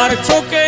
আমার চোখে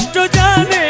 কষ্ট জানে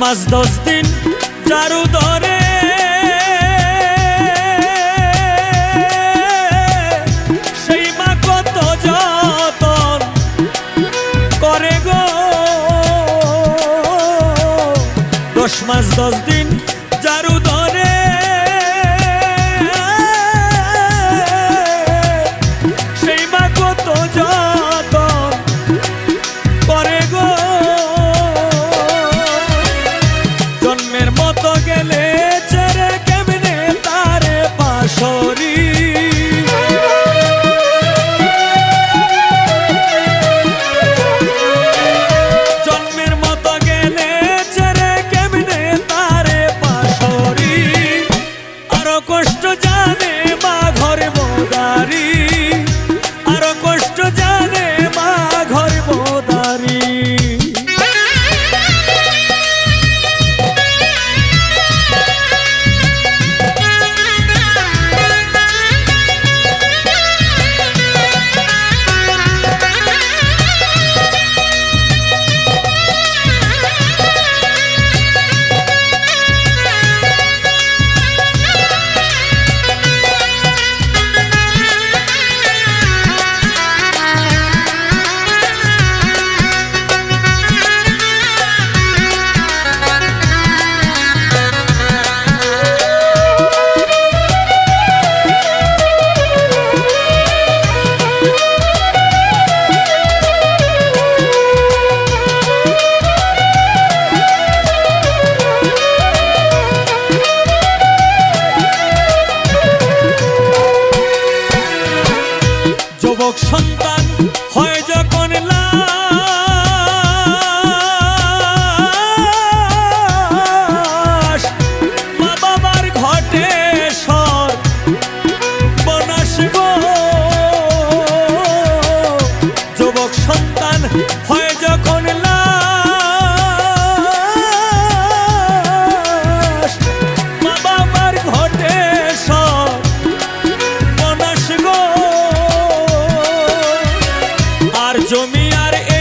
মাস দশ দিন চারু ধরে। সেই মা কত যতন করে গো। দশ মাস দশ দিন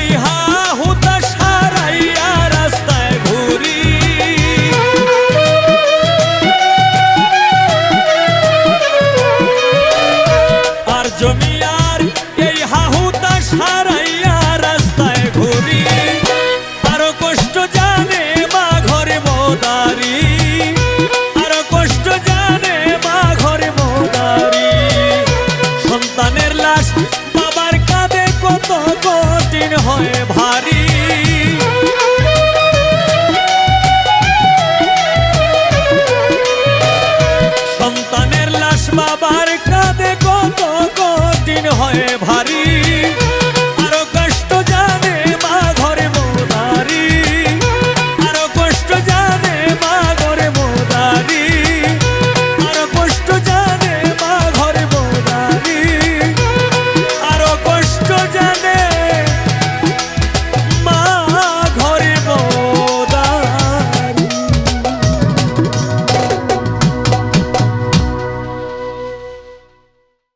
বিহার কত কঠিন হয় ভারী। সন্তানের লাশ বাবার কাঁধে কত কঠিন হয় ভারী।